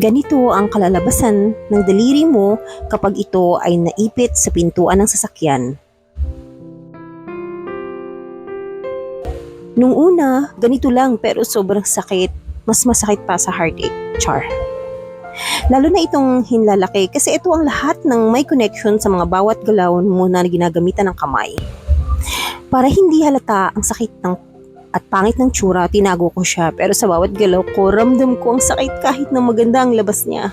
Ganito ang kalalabasan ng daliri mo kapag ito ay naipit sa pintuan ng sasakyan. Nung una, ganito lang pero sobrang sakit. Mas masakit pa sa heartache. Char. Lalo na itong hinlalaki kasi ito ang lahat ng may connection sa mga bawat galaw mo na ginagamitan ng kamay. Para hindi halata ang sakit ng at pangit ng tsura, tinago ko siya. Pero sa bawat galaw ko, ramdam ko ang sakit kahit na maganda ang labas niya.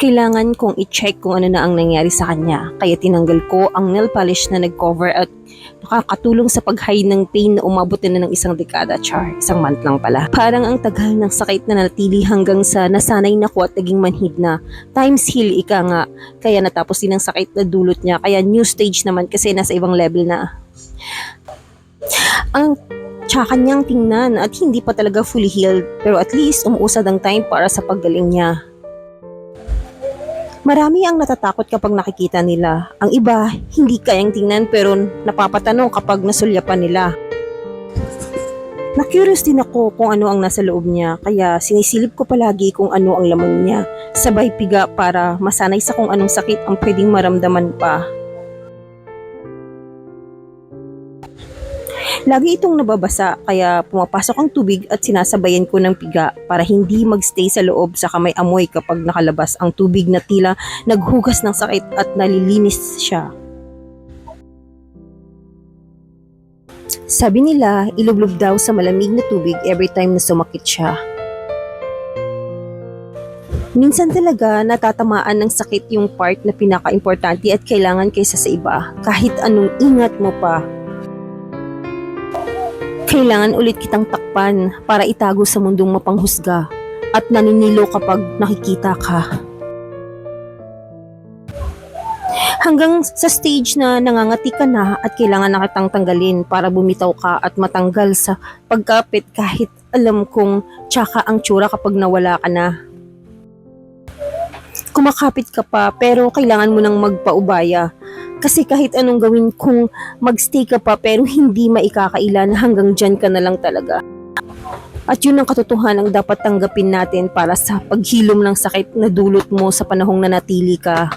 Kailangan kong i-check kung ano na ang nangyari sa kanya. Kaya tinanggal ko ang nail polish na nag-cover at nakakatulong sa pag-hide ng pain na umabot na ng isang dekada, char. Isang month lang pala. Parang ang tagal ng sakit na natili hanggang sa nasanay na ko at naging manhid na. Times heal, ika nga. Kaya natapos din ang sakit na dulot niya. Kaya new stage naman kasi nasa ibang level na. Ang tsaka niyang tingnan at hindi pa talaga fully healed pero at least umuusad ang time para sa paggaling niya. Marami ang natatakot kapag nakikita nila. Ang iba, hindi kayang tingnan pero napapatanong kapag nasulyapan nila. Na-curious din ako kung ano ang nasa loob niya kaya sinisilip ko palagi kung ano ang laman niya. Sabay piga para masanay sa kung anong sakit ang pwedeng maramdaman pa. Lagi itong nababasa kaya pumapasok ang tubig at sinasabayan ko ng piga para hindi magstay sa loob sa kamay amoy kapag nakalabas ang tubig na tila naghugas ng sakit at nalilinis siya. Sabi nila, ilublob daw sa malamig na tubig every time na sumakit siya. Minsan talaga natatamaan ng sakit yung part na pinaka-importante at kailangan kaysa sa iba kahit anong ingat mo pa kailangan ulit kitang takpan para itago sa mundong mapanghusga at naninilo kapag nakikita ka. Hanggang sa stage na nangangati ka na at kailangan na kitang tanggalin para bumitaw ka at matanggal sa pagkapit kahit alam kong tsaka ang tsura kapag nawala ka na. Kumakapit ka pa pero kailangan mo nang magpaubaya kasi kahit anong gawin kung magstay ka pa pero hindi maikakailan hanggang dyan ka na lang talaga. At yun ang katotohanan ang dapat tanggapin natin para sa paghilom ng sakit na dulot mo sa panahong nanatili ka.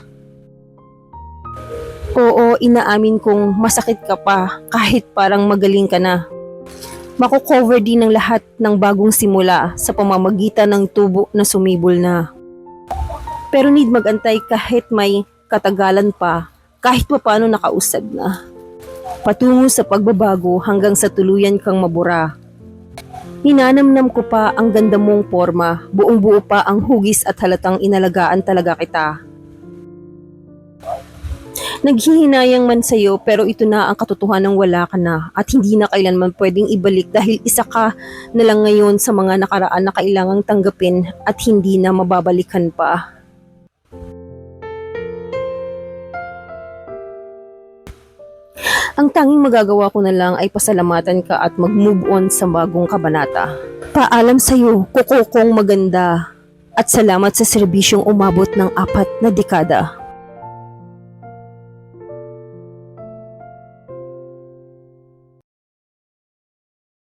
Oo, inaamin kong masakit ka pa kahit parang magaling ka na. Mako-cover din ng lahat ng bagong simula sa pamamagitan ng tubo na sumibol na. Pero need magantay kahit may katagalan pa kahit pa paano nakausad na. Patungo sa pagbabago hanggang sa tuluyan kang mabura. Ninanamnam ko pa ang ganda mong forma, buong buo pa ang hugis at halatang inalagaan talaga kita. Naghihinayang man sa'yo pero ito na ang katotohanan wala ka na at hindi na kailanman pwedeng ibalik dahil isa ka na lang ngayon sa mga nakaraan na kailangang tanggapin at hindi na mababalikan pa. Ang tanging magagawa ko na lang ay pasalamatan ka at mag-move on sa bagong kabanata. Paalam sa'yo, kuko kong maganda. At salamat sa serbisyong umabot ng apat na dekada.